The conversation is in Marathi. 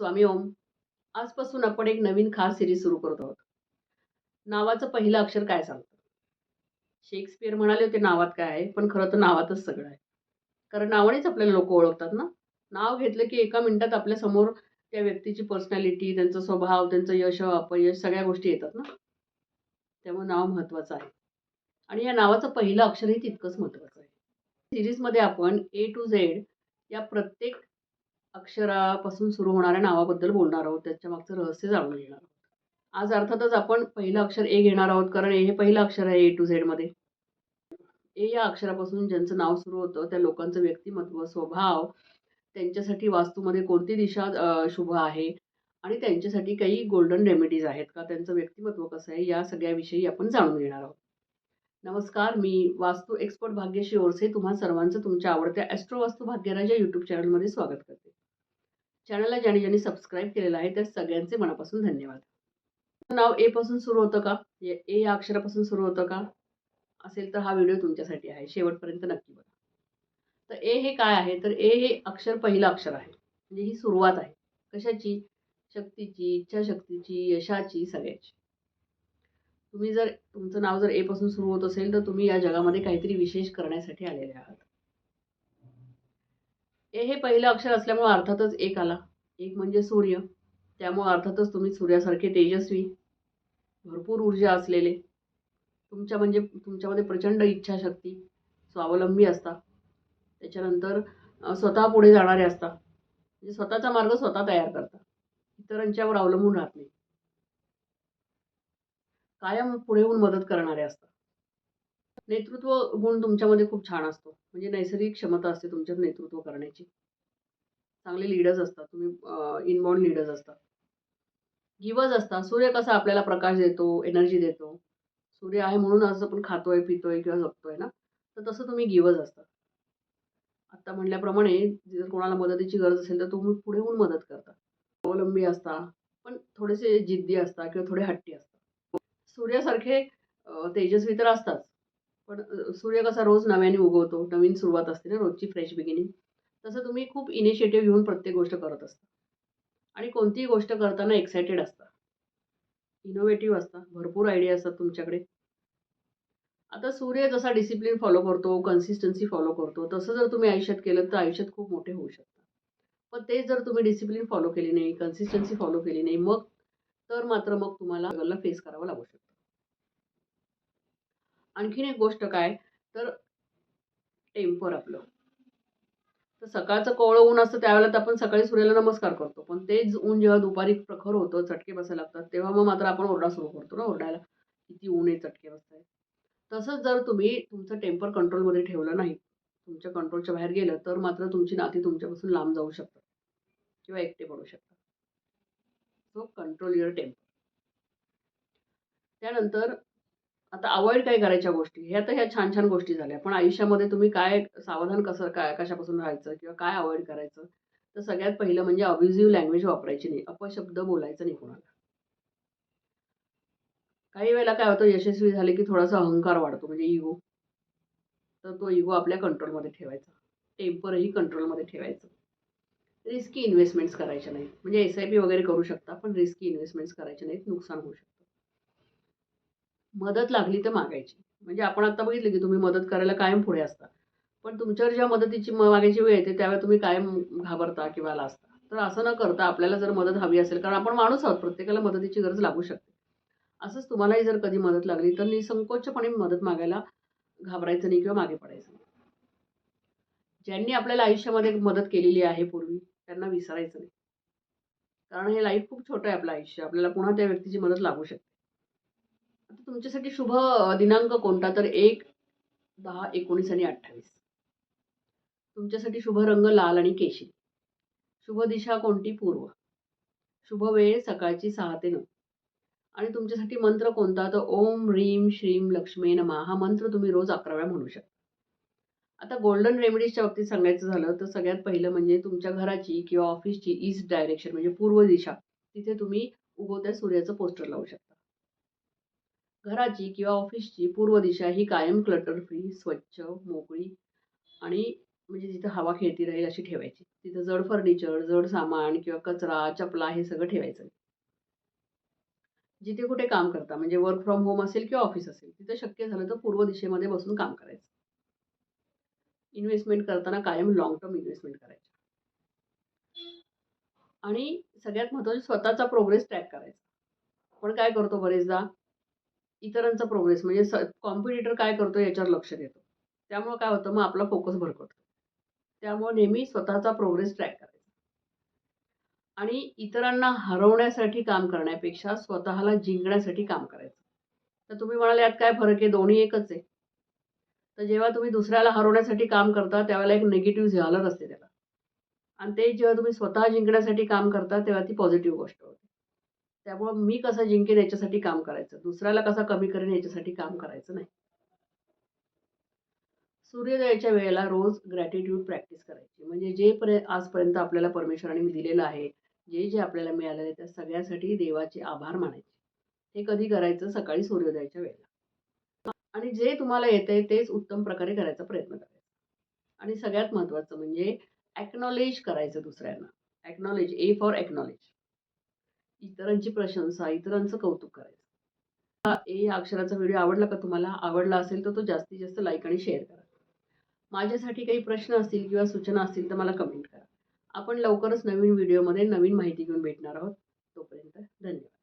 स्वामी ओम आजपासून आपण एक नवीन खास सिरीज सुरू करत आहोत. नावाचं पहिलं अक्षर काय सांगतं? शेक्सपियर म्हणाले होते नावात काय आहे? पण खरं तर नावातच सगळं आहे. कारण नावानेच आपल्याला लोक ओळखतात ना? नाव घेतलं की एका मिनिटात आपल्यासमोर त्या व्यक्तीची पर्सनॅलिटी त्यांचा स्वभाव त्यांचं यश अपयश सगळ्या गोष्टी येतात ना? त्यामुळे नाव महत्त्वाचं आहे. आणि या नावाचं पहिलं अक्षरही तितकंच महत्त्वाचं आहे. सिरीजमध्ये आपण ए टू झेड या प्रत्येक अक्षरापासून सुरू होणाऱ्या नावाबद्दल बोलणार आहोत. त्याच्या मागचं रहस्य जाणून घेणार आहोत. आज अर्थातच आपण पहिलं अक्षर ए घेणार आहोत. कारण ए हे पहिलं अक्षर आहे ए टू झेडमध्ये ए या अक्षरापासून ज्यांचं नाव सुरू होतं त्या लोकांचं व्यक्तिमत्व स्वभाव त्यांच्यासाठी वास्तूमध्ये कोणती दिशा शुभ आहे? आणि त्यांच्यासाठी काही गोल्डन रेमेडीज आहेत का? त्यांचं व्यक्तिमत्व कसं आहे? या सगळ्याविषयी आपण जाणून घेणार आहोत. नमस्कार मी वास्तू एक्सपर्ट भाग्यश्री ओरसे. तुम्हा सर्वांचं तुमच्या आवडत्या ॲस्ट्रो वास्तू भाग्यराज या यूट्यूब चॅनलमध्ये स्वागत करते. चॅनलला ज्यांनी ज्यांनी सबस्क्राईब केलेलं आहे त्या सगळ्यांचे मनापासून धन्यवाद. नाव ए पासून सुरू होतं का? ए ए या अक्षरापासून सुरू होतं का? असेल तर हा व्हिडिओ तुमच्यासाठी आहे. शेवटपर्यंत नक्की बघा. तर ए हे काय आहे? तर ए हे अक्षर पहिलं अक्षर आहे. म्हणजे ही सुरुवात आहे. कशाची? शक्तीची इच्छाशक्तीची यशाची सगळ्याची. तुम्ही जर तुमचं नाव जर ए पासून सुरू होत असेल तर तुम्ही या जगामध्ये काहीतरी विशेष करण्यासाठी आलेले आहात. ए हे पहिलं अक्षर असल्यामुळे अर्थातच एक आला. एक म्हणजे सूर्य. त्यामुळे अर्थातच तुम्ही सूर्यासारखे तेजस्वी भरपूर ऊर्जा असलेले तुमच्या म्हणजे तुमच्यामध्ये प्रचंड इच्छाशक्ती स्वावलंबी असता. त्याच्यानंतर स्वतः पुढे जाणारे असता. म्हणजे स्वतःचा मार्ग स्वतः तयार करता. इतरांच्यावर अवलंबून राहत नाही. कायम पुढे होऊन मदत करणारे असतात नेतृत्व गुण तुमच्यामध्ये खूप छान असतो. म्हणजे नैसर्गिक क्षमता असते तुमच्यात नेतृत्व करण्याची. चांगले लीडर्स असतात. तुम्ही इनबॉर्न लीडर्स असतात. गिवज असतात. सूर्य कसा आपल्याला प्रकाश देतो एनर्जी देतो. सूर्य आहे म्हणून आज आपण खातोय पितोय किंवा जगतोय ना? तर तसं तुम्ही गिवज असतात. आत्ता म्हणल्याप्रमाणे जर कोणाला मदतीची गरज असेल तर तुम्ही पुढे होऊन मदत करता. अवलंबी असता पण थोडेसे जिद्दी असता किंवा थोडे हट्टी असतात. सूर्यासारखे तेजस्वी तर असतात पण सूर्य कसा रोज नव्याने उगवतो नवीन सुरुवात असते ना रोजची फ्रेश बिगिनिंग तसं तुम्ही खूप इनिशिएटिव्ह घेऊन प्रत्येक गोष्ट करत असता. आणि कोणतीही गोष्ट करताना एक्सायटेड असता. इनोव्हेटिव्ह असता. भरपूर आयडिया असतात तुमच्याकडे. आता सूर्य जसा डिसिप्लिन फॉलो करतो कन्सिस्टन्सी फॉलो करतो तसं जर तुम्ही आयुष्यात केलं तर आयुष्यात खूप मोठे होऊ शकता. पण तेच जर तुम्ही डिसिप्लिन फॉलो केली नाही कन्सिस्टन्सी फॉलो केली नाही मग तर मात्र मग तुम्हाला फेस करावं लागू शकतं. आणखीन एक गोष्ट काय? तर टेम्पर आपलं. तर सकाळचं कोवळं ऊन असतं त्यावेळेला तर आपण सकाळी सूर्याला नमस्कार करतो. पण तेच ऊन जेव्हा दुपारी प्रखर होतं चटके बसायला लागतात तेव्हा मग मात्र आपण ओरडा सुरू करतो ना ओरडायला. किती ऊन आहे चटके बसताय तसंच जर तुम्ही तुमचं टेम्पर कंट्रोलमध्ये ठेवलं नाही तुमच्या कंट्रोलच्या बाहेर गेलं तर मात्र तुमची नाती तुमच्यापासून लांब जाऊ शकतात. किंवा एकटे पडू शकतात. So control your temper. त्यानंतर आता अवॉइड काय करायच्या गोष्टी? ह्या तर ह्या छान छान गोष्टी झाल्या. पण आयुष्यामध्ये तुम्ही काय सावधान कसं काय कशापासून राहायचं किंवा काय अवॉइड करायचं? तर सगळ्यात पहिलं म्हणजे अब्युझिव्ह लँग्वेज वापरायची नाही. अपशब्द बोलायचं नाही कोणाला. काही वेळेला काय होतं यशस्वी झाले की थोडासा अहंकार वाढतो म्हणजे इगो तर तो इगो आपल्या कंट्रोलमध्ये ठेवायचा. टेम्परही कंट्रोलमध्ये ठेवायचं. रिस्की इन्व्हेस्टमेंट्स करायच्या नाहीत. म्हणजे एस आय पी वगैरे करू शकता पण रिस्की इन्व्हेस्टमेंट्स करायचे नाहीत. नुकसान होऊ शकतं. मदत लागली तर मागायची. म्हणजे आपण आता बघितलं की तुम्ही मदत करायला कायम पुढे असता. पण तुमच्यावर ज्या मदतीची मागायची वेळ येते त्यावेळेला तुम्ही कायम घाबरता किंवा लाजता. तर असं न करता आपल्याला जर मदत हवी असेल कारण आपण माणूस आहोत प्रत्येकाला मदतीची गरज लागू शकते. असंच तुम्हालाही जर कधी मदत लागली तर निसंकोचपणे मदत मागायला घाबरायचं नाही किंवा मागे पडायचं नाही. ज्यांनी आपल्याला आयुष्यामध्ये मदत केलेली आहे पूर्वी त्यांना विसरायचं नाही. कारण हे लाईफ खूप छोटं आहे आपलं आयुष्य. आपल्याला पुन्हा त्या व्यक्तीची मदत लागू शकते. आता तुमच्यासाठी शुभ दिनांक कोणता? तर एक दहा एकोणीस आणि अठ्ठावीस. तुमच्यासाठी शुभ रंग लाल आणि केशरी. शुभ दिशा कोणती? पूर्व. शुभ वेळ सकाळची सहा ते नऊ. आणि तुमच्यासाठी मंत्र कोणता? तर ओम ह्रीम श्रीम लक्ष्मे नमा. हा मंत्र तुम्ही रोज अकरा वेळा म्हणू शकता. आता गोल्डन रेमेडीजच्या बाबतीत सांगायचं झालं तर सगळ्यात पहिलं म्हणजे तुमच्या घराची किंवा ऑफिसची ईस्ट डायरेक्शन म्हणजे पूर्व दिशा तिथे तुम्ही उगवत्या सूर्याचं पोस्टर लावू शकता. घराची किंवा ऑफिसची पूर्व दिशा ही कायम क्लटर फ्री स्वच्छ मोकळी आणि म्हणजे जिथं हवा खेळती राहील अशी ठेवायची. तिथं जड फर्निचर जड सामान किंवा कचरा चपला हे सगळं ठेवायचं. जिथे कुठे काम करता म्हणजे वर्क फ्रॉम होम असेल किंवा ऑफिस असेल तिथं शक्य झालं तर पूर्व दिशेमध्ये बसून काम करायचं. इन्व्हेस्टमेंट करताना कायम लॉंग टर्म इन्व्हेस्टमेंट करायची. आणि सगळ्यात महत्त्वाचं स्वतःचा प्रोग्रेस ट्रॅक करायचा. आपण काय करतो बरेचदा? इतरांचा प्रोग्रेस म्हणजे स कॉम्पिटिटर काय करतो याच्यावर लक्ष देतो. त्यामुळं काय होतं मग आपला फोकस भरकटतो त्यामुळे नेहमी स्वतःचा प्रोग्रेस ट्रॅक करायचा. आणि इतरांना हरवण्यासाठी काम करण्यापेक्षा स्वतःला जिंकण्यासाठी काम करायचं. तर तुम्ही म्हणाले यात काय फरक आहे? दोन्ही एकच आहे. तर जेव्हा तुम्ही दुसऱ्याला हरवण्यासाठी काम करता त्यावेळेला एक निगेटिव्ह झालर असते त्याला. आणि ते जेव्हा तुम्ही स्वतः जिंकण्यासाठी काम करता तेव्हा ती पॉझिटिव्ह गोष्ट होते. त्यामुळं मी कसं जिंकेन याच्यासाठी काम करायचं. दुसऱ्याला कसा कमी करेन याच्यासाठी काम करायचं नाही. सूर्योदयाच्या वेळेला रोज ग्रॅटिट्यूड प्रॅक्टिस करायची. म्हणजे जे पर्य आजपर्यंत आपल्याला परमेश्वराने दिलेलं आहे जे जे आपल्याला मिळालेलं आहे त्या सगळ्यासाठी देवाचे आभार मानायचे. हे कधी करायचं? सकाळी सूर्योदयाच्या वेळेला. आणि जे तुम्हाला येतंय तेच उत्तम प्रकारे करायचा प्रयत्न करायचा. आणि सगळ्यात महत्त्वाचं म्हणजे ॲक्नॉलेज करायचं दुसऱ्यांना. ॲक्नॉलेज ए फॉर ॲक्नॉलेज इतरांची प्रशंसा इतरांचं कौतुक करायचं. हा ए या अक्षराचा व्हिडिओ आवडला का तुम्हाला? आवडला असेल तर तो जास्तीत जास्त लाईक आणि शेअर करा. माझ्यासाठी काही प्रश्न असतील किंवा सूचना असतील तर मला कमेंट करा. आपण लवकरच नवीन व्हिडिओमध्ये नवीन माहिती घेऊन भेटणार आहोत. तोपर्यंत धन्यवाद.